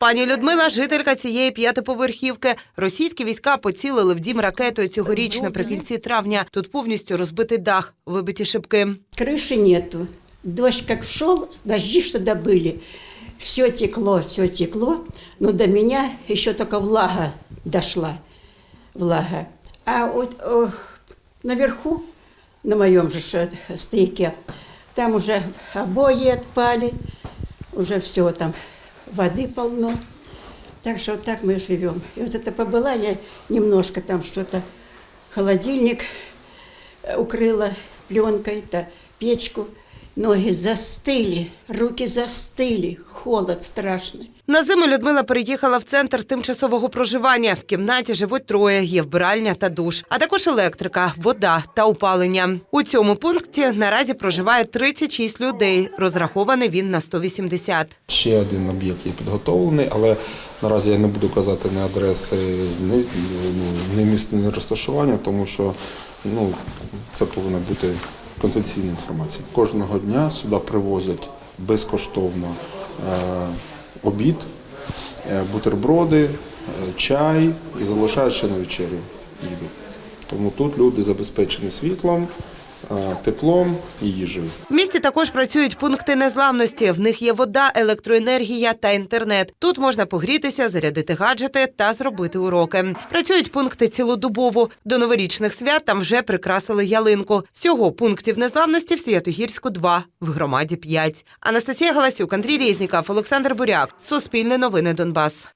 Пані Людмила, жителька цієї п'ятиповерхівки. Російські війська поцілили в дім ракетою цьогоріч наприкінці травня. Тут повністю розбитий дах, вибиті шибки. Крыши нету. Дождь как шел, дожди что-то были. Все текло, все текло, но до меня еще только влага дошла. Влага. А вот о, наверху, на моем же стояке, там уже обои отпали, уже все там, воды полно. Так что вот так мы живем. И вот это побыла я немножко там что-то, холодильник э, укрыла пленкой, то печку. Ноги застыли, руки застыли, холод страшный. На зиму Людмила переїхала в центр тимчасового проживання. В кімнаті живуть троє, є вбиральня та душ, а також електрика, вода та опалення. У цьому пункті наразі проживає 36 людей. Розрахований він на 180. Ще один об'єкт є підготовлений, але наразі я не буду казати ні адреси, ні, ну, ні місце, ні розташування, тому що ну, це повинна бути конфіденційна інформація. Кожного дня сюди привозять безкоштовно е, обід, е, бутерброди, е, чай і залишають ще на вечерю їду. Тому тут люди забезпечені світлом, теплом і їжею. В місті також працюють пункти незламності. В них є вода, електроенергія та інтернет. Тут можна погрітися, зарядити гаджети та зробити уроки. Працюють пункти цілодобово. До новорічних свят там вже прикрасили ялинку. Всього пунктів незламності в Святогірську два, в громаді п'ять. Анастасія Галасюк, Андрій Резніков, Олександр Буряк. Суспільне новини Донбас.